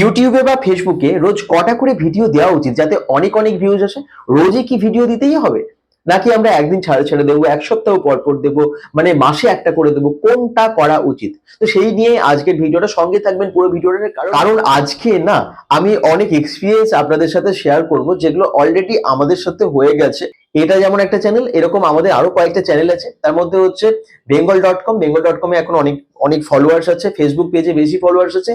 ইউটিউবে বা ফেসবুকে রোজ কটা করে ভিডিও দেওয়া উচিত যাতে অনেক অনেক ভিউজ আসে? রোজই কি ভিডিও দিতেই হবে? নাকি আমরা একদিন ছাড়া ছেড়ে দেবো, এক সপ্তাহ পর পর দেবো মানে মাসে একটা করে দেবো, কোনটা করা উচিত? তো সেই নিয়ে আজকের ভিডিওটা সঙ্গে থাকবেন পুরো ভিডিওটা কারণ আজকে না, আমি অনেক এক্সপিরিয়েন্স আপনাদের সাথে শেয়ার করব, যেগুলো অলরেডি আমাদের সাথে হয়ে গেছে। এটা যেমন একটা চ্যানেল এরকম আমাদের আরও কয়েকটা চ্যানেল আছে। তার মধ্যে হচ্ছে Bengal dot com Bengal dot কমে এখন অনেক অনেক ফলোয়ার্স আছে ফেসবুক পেজে বেশি ফলোয়ার্স আছে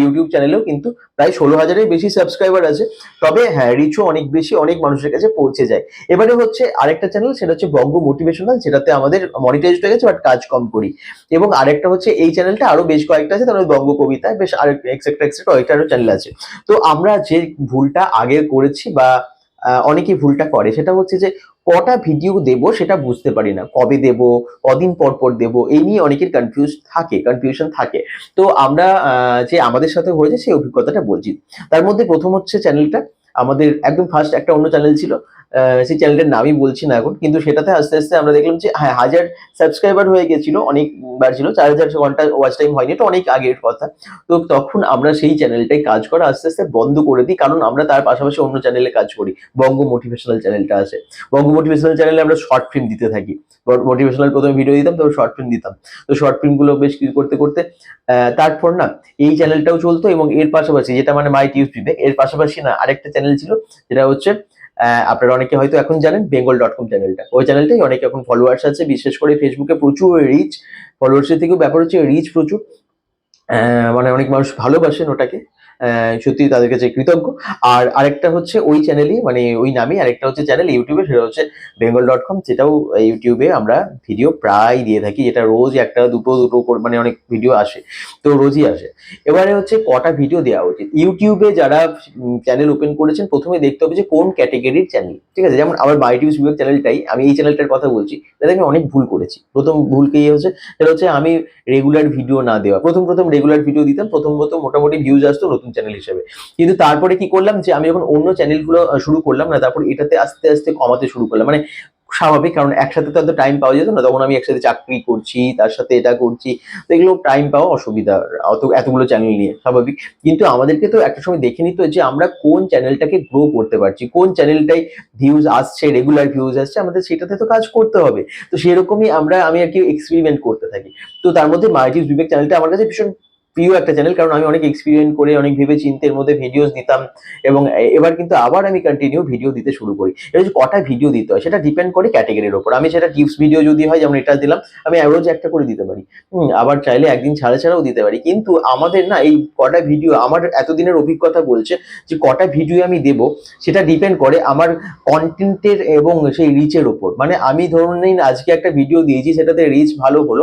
ইউটিউব চ্যানেলেও কিন্তু প্রায় ষোলো হাজারের বেশি সাবস্ক্রাইবার আছে। তবে হ্যাঁ রিচও অনেক বেশি, অনেক মানুষের কাছে পৌঁছে যায়। এবারে হচ্ছে আরেকটা চ্যানেল সেটা হচ্ছে বঙ্গ মোটিভেশনাল যেটাতে আমাদের মনিটাইজড হয়ে গেছে বাট কাজ কম করি। এবং আরেকটা হচ্ছে এই চ্যানেলটা আরও বেশ কয়েকটা আছে, তার বঙ্গ কবিতা বেশ আরেক এক্সেট্রা এক্সেট্রা কয়েকটা আরও চ্যানেল আছে। তো আমরা যে ভুলটা আগে করেছি বা অনেকেই ভুলটা করে। সেটা হচ্ছে যে, কটা ভিডিও দেব সেটা বুঝতে পারি না। কবে দেব, কদিন পর পর দেব, এই নিয়ে অনেকের কনফিউজ থাকে কনফিউশন থাকে। তো আমরা যে আমাদের সাথে হয়েছে সেই অভিজ্ঞতাটা বলছি। তার মধ্যে প্রথম হচ্ছে চ্যানেলটা আমাদের একদম ফার্স্ট একটা অন্য চ্যানেল ছিল। সেই চ্যানেলটার নামই বলছি না এখন, কিন্তু সেটাতে আস্তে আস্তে আমরা দেখলাম যে হ্যাঁ হাজার সাবস্ক্রাইবার হয়ে গেছিল, অনেকবার ছিল, চার হাজার ঘণ্টা ওয়াচ টাইম হয়নি, এটা অনেক আগের কথা। তো তখন আমরা সেই চ্যানেলটাই কাজ করা আস্তে আস্তে বন্ধ করে দিই, কারণ আমরা তার পাশাপাশি অন্য চ্যানেলে কাজ করি, বঙ্গ মোটিভেশনাল চ্যানেলটা আছে। বঙ্গ মোটিভেশনাল চ্যানেলে আমরা শর্ট ফিল্ম দিতে থাকি। মোটিভেশনাল প্রথমে ভিডিও দিতাম, তারপর শর্ট ফিল্ম দিতাম। তো শর্ট ফিল্মগুলো বেশ করতে করতে তারপর না, এই চ্যানেলটাও চলতো এবং এর পাশাপাশি, যেটা মানে মাই টিউব এর পাশাপাশি না, আরেকটা চ্যানেল ছিল, যেটা হচ্ছে আপনারা অনেকে হয়তো এখন জানেন বেঙ্গল ডট কম চ্যানেলটা ওই চ্যানেলটাই অনেক এখন ফলোয়ার্স আছে, বিশেষ করে ফেসবুকে প্রচুর রিচ ফলোয়ার্সের থেকেও ব্যাপার হচ্ছে রিচ প্রচুর। মানে অনেক মানুষ ভালোবাসেন ওটাকে। সত্যি তাদের কাছে কৃতজ্ঞ। আর আরেকটা হচ্ছে ওই চ্যানেলই মানে ওই নামই আরেকটা হচ্ছে চ্যানেল ইউটিউবে, সেটা হচ্ছে বেঙ্গল ডট কম যেটাও ইউটিউবে আমরা ভিডিও প্রায় দিয়ে থাকি, যেটা রোজ একটা, দুটো দুটো মানে অনেক ভিডিও আসে, তো রোজই আসে। এবারে হচ্ছে কটা ভিডিও দেওয়া উচিত ইউটিউবে যারা চ্যানেল ওপেন করেছেন, প্রথমে দেখতে হবে যে কোন ক্যাটেগরির চ্যানেল ঠিক আছে? যেমন আমার বাইটিউস বিভাগ চ্যানেলটাই আমি এই চ্যানেলটার কথা বলছি, তাতে আমি অনেক ভুল করেছি। প্রথম ভুল কি হচ্ছে, সেটা হচ্ছে আমি রেগুলার ভিডিও না দেওয়া। প্রথম প্রথম রেগুলার ভিডিও দিতাম, প্রথম প্রথম মোটামুটি ভিউজ আসতো, নতুন চ্যানেল হিসেবে। কিন্তু তারপরে কি করলাম যে আমি যখন অন্য চ্যানেলগুলো শুরু করলাম না, তারপর এটাতে আস্তে আস্তে কমাতে শুরু করলাম। মানে স্বাভাবিক, কারণ একসাথে তো এত টাইম পাওয়া যেত না, তখন আমি একসাথে চাকরি করছি, তার সাথে এটা করছি। তো এগুলো টাইম পাওয়া অসুবিধা, অত, এতগুলো চ্যানেল নিয়ে, স্বাভাবিক। কিন্তু আমাদেরকে তো একটা সময় দেখে নিতে যে আমরা কোন চ্যানেলটাকে গ্রো করতে পারছি, কোন চ্যানেলটাই ভিউজ আসছে রেগুলার ভিউজ আসছে, আমাদের সেটাতে তো কাজ করতে হবে। তো সেরকমই আমরা, আমি আর কি এক্সপেরিমেন্ট করতে থাকি। তো তার মধ্যে মার্টিস বিবেক চ্যানেলটা আমার কাছে ভীষণ প্রিয় একটা চ্যানেল কারণ আমি অনেক এক্সপিরিয়েন্স করে, অনেক ভেবে চিন্তে এর মধ্যে ভিডিওস দিতাম এবং এবার কিন্তু আবার আমি কন্টিনিউ ভিডিও দিতে শুরু করি। এবার যে কটা ভিডিও দিতে হয়, সেটা ডিপেন্ড করে ক্যাটেগরির ওপর। আমি সেটা টিপস ভিডিও যদি হয়, যেমন এটা দিলাম, আমি রোজ একটা করে দিতে পারি। আবার চাইলে একদিন ছাড়া ছাড়াও দিতে পারি। কিন্তু আমাদের না, এই কটা ভিডিও আমার এতদিনের অভিজ্ঞতা বলছে যে, কটা ভিডিও আমি দেব, সেটা ডিপেন্ড করে আমার কন্টেন্টের এবং সেই রিচের ওপর। মানে আমি ধরুন নিন আজকে একটা ভিডিও দিয়েছি, সেটাতে রিচ ভালো হলো।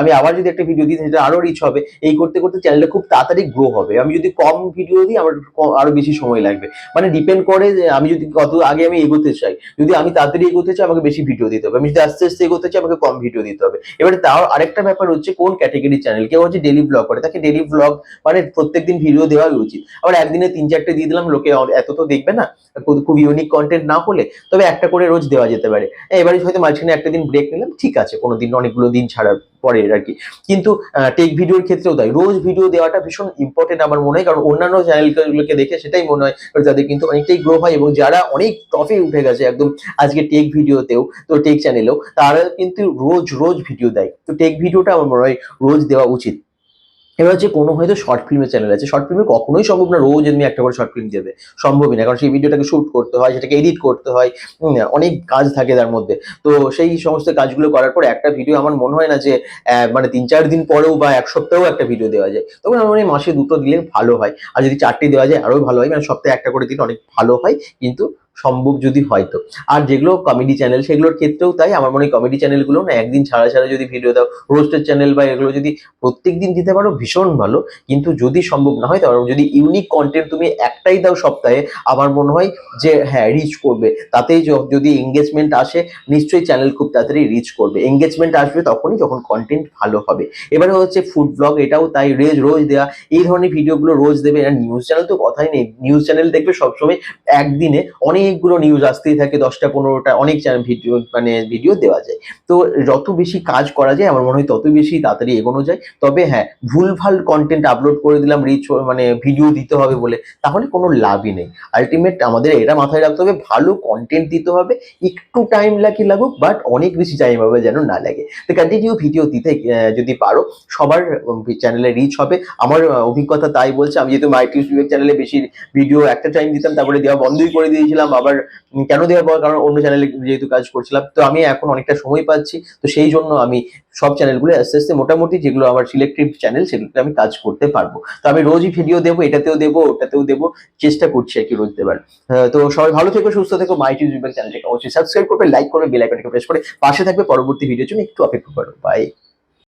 আমি আবার যদি একটা ভিডিও দিই, সেটা আরও রিচ হবে। এই করতে করতে চ্যানেলটা খুব তাড়াতাড়ি গ্রো হবে। আমি যদি কম ভিডিও দিই, আমার আরও বেশি সময় লাগবে। মানে ডিপেন্ড করে যে আমি যদি কত আগে আমি এগোতে চাই। যদি আমি তাড়াতাড়ি এগোতে চাই, আমাকে বেশি ভিডিও দিতে হবে। আমি যদি আস্তে আস্তে এগোতে চাই, আমাকে কম ভিডিও দিতে হবে। এবারে তাও আরেকটা ব্যাপার হচ্ছে, কোন ক্যাটেগরির চ্যানেল কেউ হচ্ছে ডেলি ব্লগ করে। তাকে ডেলি ব্লগ মানে প্রত্যেকদিন ভিডিও দেওয়াই উচিত। আবার একদিনে তিন চারটে দিয়ে দিলাম, লোকে এত তো দেখবে না। খুব ইউনিক কন্টেন্ট না হলে তবে একটা করে রোজ দেওয়া যেতে পারে। এবারে হয়তো মাঝখানে একটা দিন ব্রেক নিলাম, ঠিক আছে কোনো দিন অনেকগুলো দিন ছাড়ার পরে আর কি। কিন্তু টেক ভিডিওর ক্ষেত্রেও তাই। রোজ ভিডিও দেওয়াটা ভীষণ ইম্পর্টেন্ট আমার মনে হয়। কারণ অন্যান্য চ্যানেলগুলোকে দেখে সেটাই মনে হয়। যাদের কিন্তু অনেকটাই গ্রো হয় এবং যারা অনেক টপে উঠে গেছে একদম আজকে টেক ভিডিওতেও তো টেক চ্যানেলেও তারা কিন্তু রোজ রোজ ভিডিও দেয়। তো টেক ভিডিওটা আমার মনে হয় রোজ দেওয়া উচিত। এবার হচ্ছে কোনো হয়তো শর্ট ফিল্মের চ্যানেল আছে। শর্ট ফিল্মে কখনোই সম্ভব না রোজ এমনি একটা করে শর্ট ফিল্ম দেবে। সম্ভবই না, কারণ সেই ভিডিওটাকে শ্যুট করতে হয়, সেটাকে এডিট করতে হয় অনেক কাজ থাকে তার মধ্যে। তো সেই সমস্ত কাজগুলো করার পর একটা ভিডিও আমার মনে হয় না যে মানে তিন চার দিন পরেও বা এক সপ্তাহেও একটা ভিডিও দেওয়া যায়। তখন আমার মনে মাসে দুটো দিলে ভালো হয়। আর যদি চারটে দেওয়া যায় আরও ভালো হয়। মানে সপ্তাহে একটা করে দিলে অনেক ভালো হয়। কিন্তু সম্ভব যদি হয় তো। আর যেগুলো কমেডি চ্যানেল সেগুলোর ক্ষেত্রেও তাই। আমার মনে হয় কমেডি চ্যানেলগুলো না একদিন ছাড়া ছাড়া যদি ভিডিও দাও রোস্টের চ্যানেল বা এগুলো যদি প্রত্যেক দিন দিতে পারো, ভীষণ ভালো। কিন্তু যদি সম্ভব না হয় তাহলে যদি ইউনিক কন্টেন্ট তুমি একটাই দাও সপ্তাহে, আমার মনে হয় যে হ্যাঁ রিচ করবে। তাতেই যদি এঙ্গেজমেন্ট আসে, নিশ্চয়ই চ্যানেল খুব তাড়াতাড়ি রিচ করবে। এঙ্গেজমেন্ট আসবে তখনই যখন কন্টেন্ট ভালো হবে। এবারে হচ্ছে ফুড ব্লগ এটাও তাই। রোজ রোজ দেওয়া এই ধরনের ভিডিওগুলো রোজ দেবে। আর নিউজ চ্যানেল তো কথাই নেই। নিউজ চ্যানেল দেখবে সবসময় একদিনে অনেক অনেকগুলো নিউজ আসতেই থাকে, দশটা, পনেরোটা, অনেক ভিডিও মানে ভিডিও দেওয়া যায়। তো যত বেশি কাজ করা যায়, আমার মনে হয় তত বেশি তাড়াতাড়ি এগোনো যায়। তবে হ্যাঁ ভুলভাল কন্টেন্ট আপলোড করে দিলাম রিচ মানে ভিডিও দিতে হবে বলে, তাহলে কোনো লাভই নেই। আলটিমেট আমাদের এটা মাথায় রাখতে হবে, ভালো কন্টেন্ট দিতে হবে, একটু টাইম লাগে লাগুক বাট অনেক বেশি টাইম হবে যেন না লাগে। তো কন্টিনিউ ভিডিও দিতে যদি পারো, সবার চ্যানেলে রিচ হবে। আমার অভিজ্ঞতা তাই বলছে, আমি যেহেতু মাই টিউস বিবেক চ্যানেলে বেশি ভিডিও একটা টাইম দিতাম, তারপরে দেওয়া বন্ধই করে দিয়েছিলাম। আবার কেন দেওয়া পর? কারণ অন্য চ্যানেলে যেহেতু কাজ করছিলাম তো আমি এখন অনেকটা সময় পাচ্ছি। তো সেই জন্য আমি সব চ্যানেলগুলো আস্তে আস্তে মোটামুটি যেগুলো আমার সিলেক্টিভ চ্যানেল সেগুলোতে আমি কাজ করতে পারব। তো আমি রোজই ভিডিও দেবো এটাতেও দেবো ওটাতেও দেবো চেষ্টা করছি আর কি রোজ দেবার। আহ, তো সবাই ভালো থেকো সুস্থ থেকো মাই টিউস বিবেক চ্যানেলটাকে অবশ্যই সাবস্ক্রাইব করবে লাইক করবে বেল আইকনটাকে প্রেস করে পাশে থাকবে। পরবর্তী ভিডিওর জন্য একটু অপেক্ষা করো। বাই